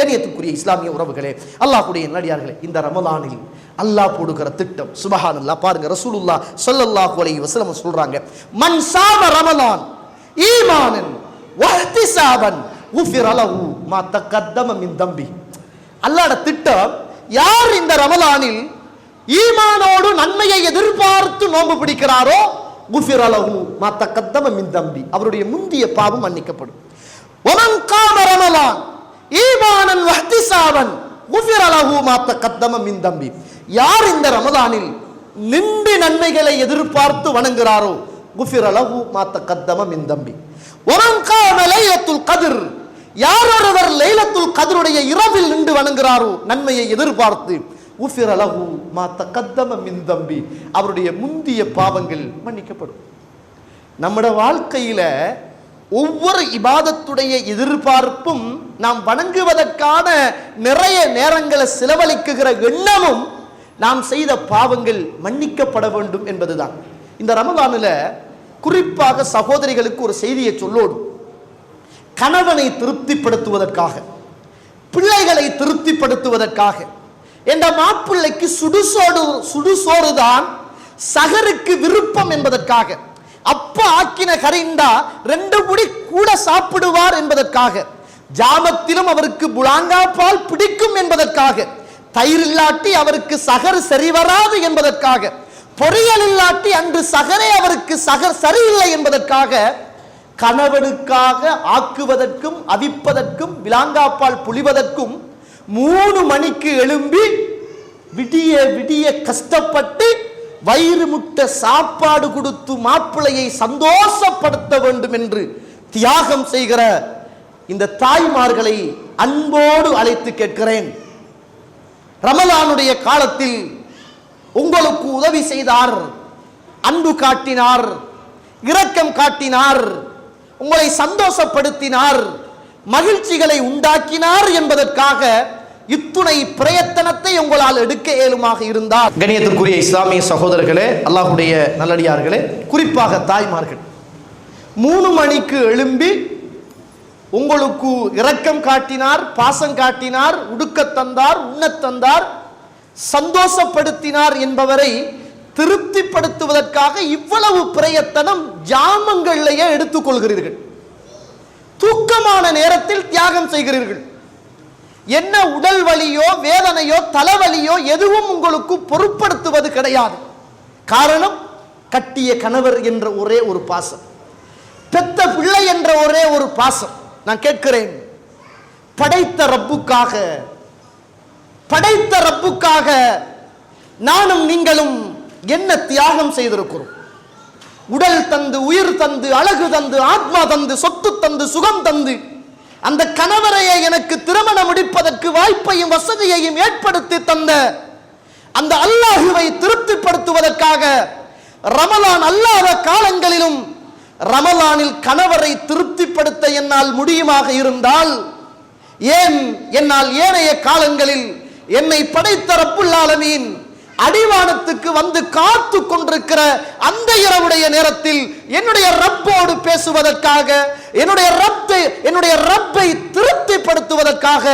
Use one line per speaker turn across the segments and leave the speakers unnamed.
கண்ணியத்துக்குரிய இஸ்லாமிய உறவுகளே அல்லாஹுடைய நடிகார்களே இந்த ரமலானில் அல்லாஹ் போடுகிற திட்டம் சுபஹானல்லாஹ் பாருங்க ரசூலுல்லாஹ் ஸல்லல்லாஹு அலைஹி வஸல்லம் சொல்றாங்க மன் சாம ரமலான் ஈமானன் வஹ்திசாபன் உஃபிர லஹு மா தக்கத்தம மின் தம்பி. அல்லாஹ்ட திட்டம் யார் இந்த ரமலானில் ஈமானோடு நன்மையை எதிர்பார்த்து நோன்பு பிடிக்கிறாரோ குஃபிர லஹு மா தக்கத்தம மின் தம்பி. அவருடைய முந்திய பாவம் மன்னிக்கப்படும். ஒமன் காம ரமலான் ஈமானன் வஹ்திசாபன். குஃபிர லஹு மா தக்கத்தம மின் தம்பி. யார் இந்த ரமதானில் நின்று நன்மைகளை எதிர்பார்த்து வணங்குகிறாரோ குஃபிர மாத்த மா தக்கத்தம மின் தம்பி. ஒமன் காம லைலத்துல் கதிர். யார் ஒருவர் லைலத்துல் கதிருடைய இரவில் நின்று வணங்குகிறாரோ நன்மையை எதிர்பார்த்து. உஃபிர மாத்த மா தக்கத்தம மின் தம்பி. அவருடைய முந்திய பாவங்கள் மன்னிக்கப்படும். நம்முடைய வாழ்க்கையில ஒவ்வொரு இபாதத்துடைய எதிர்பார்ப்பும் நாம் வணங்குவதற்கான நிறைய நேரங்களை செலவழிக்குகிற எண்ணமும் நாம் செய்த பாவங்கள் மன்னிக்கப்பட வேண்டும் என்பதுதான். இந்த ரமதானில் குறிப்பாக சகோதரிகளுக்கு ஒரு செய்தியை சொல்லோடும் கணவனை திருப்திப்படுத்துவதற்காக பிள்ளைகளை திருப்திப்படுத்துவதற்காக. என்ற மாப்பிள்ளைக்கு சுடுசோடு சுடுசோறு தான் சகருக்கு விருப்பம் என்பதற்காக. அப்பா ஆக்கின கரைந்தா ரெண்டு முடி கூட சாப்பிடுவார் என்பதற்காக. ஜாமத்திலும் அவருக்கு புலாங்கா பால் பிடிக்கும் என்பதற்காக. தயிர் இல்லாட்டி அவருக்கு சகர் சரி வராது என்பதற்காக. பொறியல் இல்லாட்டி அன்று சகரே அவருக்கு சகர் சரியில்லை என்பதற்காக கணவனுக்காக ஆக்குவதற்கும் அவிப்பதற்கும் விலாங்காப்பால் புளிவதற்கும் மூணு மணிக்கு எழும்பி விடிய விடிய கஷ்டப்பட்டு வயிறு முட்ட சாப்பாடு கொடுத்து மாப்பிள்ளையை சந்தோஷப்படுத்த வேண்டும் என்று தியாகம் செய்கிற இந்த தாய்மார்களை அன்போடு அழைத்து கேட்கிறேன். ரமலானுடைய காலத்தில் உங்களுக்கு உதவி செய்தார் அன்பு காட்டினார் இரக்கம் காட்டினார் உங்களை சந்தோஷப்படுத்தினார் மகிழ்ச்சிகளை உண்டாக்கினார் என்பதற்காக இத்துணை பிரயத்தனத்தை உங்களால் எடுக்க இயலுமாக இருந்தார். கணியத்திற்குரிய இஸ்லாமிய சகோதரர்களே அல்லாஹுடைய நல்லடியார்களே குறிப்பாக தாய்மார்கள். மூணு மணிக்கு எழும்பி உங்களுக்கு இரக்கம் காட்டினார் பாசம் காட்டினார் உடுக்கத் தந்தார் உண்ணத் தந்தார் சந்தோஷப்படுத்தினார் என்பவரை திருப்திப்படுத்துவதற்காக இவ்வளவு பிரயத்தனம் ஜாமங்கள்லேயே எடுத்துக்கொள்கிறீர்கள் தூக்கமான நேரத்தில் தியாகம் செய்கிறீர்கள். என்ன உடல் வலியோ வேதனையோ தலைவலியோ எதுவும் உங்களுக்கு பொருட்படுத்துவது கிடையாது. காரணம் கட்டிய கணவர் என்ற ஒரே ஒரு பாசம். பெத்த பிள்ளை என்ற ஒரே ஒரு பாசம். நான் கேட்கிறேன் படைத்த ரப்புக்காக படைத்த ரப்புக்காக நானும் நீங்களும் என்ன தியாகம் செய்திருக்கிறோம்? உடல் தந்து உயிர் தந்து அழகு தந்து ஆத்மா தந்து சொத்து தந்து சுகம் தந்து அந்த கணவரையை எனக்கு திருமணம் முடிப்பதற்கு வாய்ப்பையும் வசதியையும் ஏற்படுத்தி தந்த அந்த அல்லாஹுவை திருப்திப்படுத்துவதற்காக ரமலான் அல்லாத காலங்களிலும் ரமலானில் கணவரை திருப்திப்படுத்த என்னால் முடியுமாக இருந்தால் ஏன் என்னால் ஏனைய காலங்களில் என்னை படைத்த ரப்புல்லாலமீன் அடிவானத்துக்கு வந்து காத்து கொண்டிருக்கிற அந்த இரவுடைய நேரத்தில் என்னுடைய ரப்போடு பேசுவதற்காக என்னுடைய ரப்பை என்னுடைய ரப்பை திருப்திப்படுத்துவதற்காக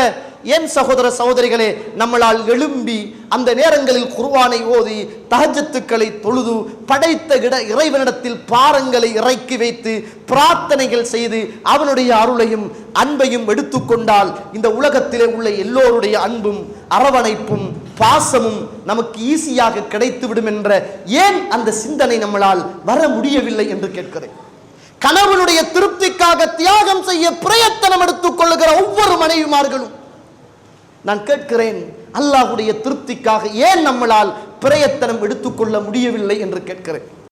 ஏன் சகோதர சகோதரிகளே நம்மளால் எழும்பி அந்த நேரங்களில் குர்வானை ஓதி தகஜத்துக்களை தொழுது படைத்த இட இறைவனிடத்தில் பாரங்களை இறக்கி வைத்து பிரார்த்தனைகள் செய்து அவனுடைய அருளையும் அன்பையும் எடுத்துக்கொண்டால் இந்த உலகத்திலே உள்ள எல்லோருடைய அன்பும் அரவணைப்பும் பாசமும் நமக்கு ஈஸியாக கிடைத்துவிடும் என்ற ஏன் அந்த சிந்தனை நம்மளால் வர முடியவில்லை என்று கேட்கிறேன். கணவனுடைய திருப்திக்காக தியாகம் செய்ய பிரயத்தனம் எடுத்துக் கொள்ளுகிற ஒவ்வொரு மனைவிமார்களும் நான் கேட்கிறேன் அல்லாஹ்வுடைய திருப்திக்காக ஏன் நம்மளால் பிரயத்தனம் எடுத்துக்கொள்ள முடியவில்லை என்று கேட்கிறேன்?